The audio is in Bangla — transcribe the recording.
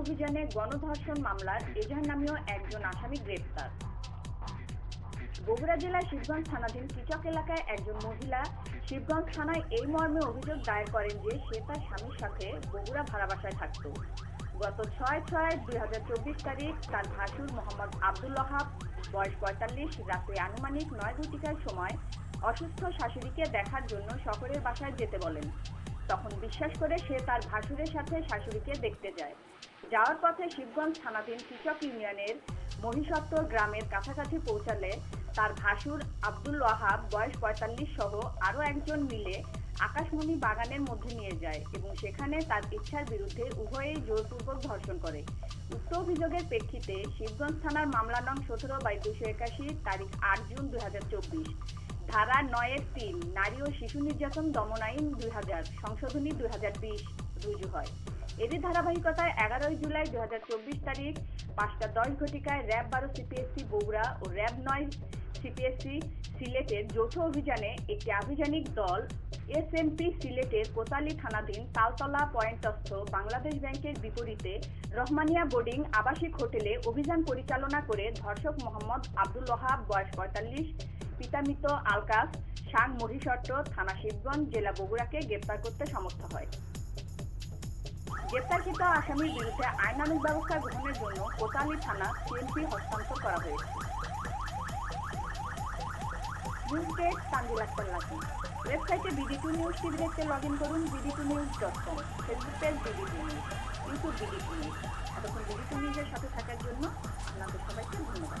অভিযানে গণধর্ষণ মামলার এজাহার নামীয় একজন আসামি গ্রেপ্তার। বগুড়া জেলার শিবগঞ্জ থানাধীন কিচক এলাকায় একজন মহিলা শিবগঞ্জ থানায় এই মর্মে অভিযোগ দায়ের করেন যে সে তার স্বামীর সাথে বগুড়া ভাড়া বাসায় থাকত। গত ছয় ছয় দুই হাজার চব্বিশ তারিখ তার ভাসুর মোহাম্মদ আব্দুল ওহাব বয়স পঁয়তাল্লিশ, রাতে আনুমানিক নয় ঘটিকার সময় অসুস্থ শাশুড়িকে দেখার জন্য শহরের বাসায় যেতে বলেন। তখন বিশ্বাস করে সে তার ভাসুরের সাথে শাশুড়িকে দেখতে যায়। যাওয়ার পথে শিবগঞ্জ থানাধীন কৃষক ইউনিয়নের মহিষত্ব গ্রামের কাছাকাছি পৌঁছালে তার ভাসুর আব্দুল ওয়াহাব, বয়স পঁয়তাল্লিশ সহ আরও একজন মিলে আকাশমণি বাগানের মধ্যে নিয়ে যায় এবং সেখানে তার ইচ্ছার বিরুদ্ধে উভয়েই জোরপূর্বক ধর্ষণ করে। উক্ত অভিযোগের প্রেক্ষিতে শিবগঞ্জ থানার মামলা নং সতেরো বাই দুশো একাশি, তারিখ আট জুন দুই হাজার চব্বিশ। ধারা নয়ের তিন, নারী ও শিশু নির্যাতন দমন আইন দুই হাজার, সংশোধনী দুই হাজার বিশ রুজু হয়। এদের ধারাবাহিকতায় এগারোই জুলাই দুই হাজার চব্বিশ তারিখ পাঁচটা দশ ঘটিকায় র্যাব বারো সিপিএসসি, বগুড়া ও র্যাব নয় সিপিএসসি সিলেটের যৌথ অভিযানে একটি আভিযানিক দল এস এসএমপি সিলেটের কোতালি থানাধীন তালতলা পয়েন্টস্থ বাংলাদেশ ব্যাংকের বিপরীতে রহমানিয়া বোর্ডিং আবাসিক হোটেলে অভিযান পরিচালনা করে ধর্ষক মোহাম্মদ আব্দুল ওহাব, বয়স পঁয়তাল্লিশ পিতামিত আলকাস সাং মহিষট্ট থানা শিবগঞ্জ জেলা বগুড়াকে গ্রেপ্তার করতে সমর্থ হয়। গ্রেপ্তারকৃত আসামির বিরুদ্ধে আইনানুগ ব্যবস্থা গ্রহণের জন্য কোতালি থানা সিএমপি হস্তান্তর করা হয়েছে। ওয়েবসাইটে বিডি টু নিউজ টিভি দেখতে লগ ইন করুন BD two news dot com. Facebook page BD two news, YouTube BD two news. এতক্ষণ বিডি টু নিউজের সাথে থাকার জন্য আপনাদের সবাইকে ধন্যবাদ।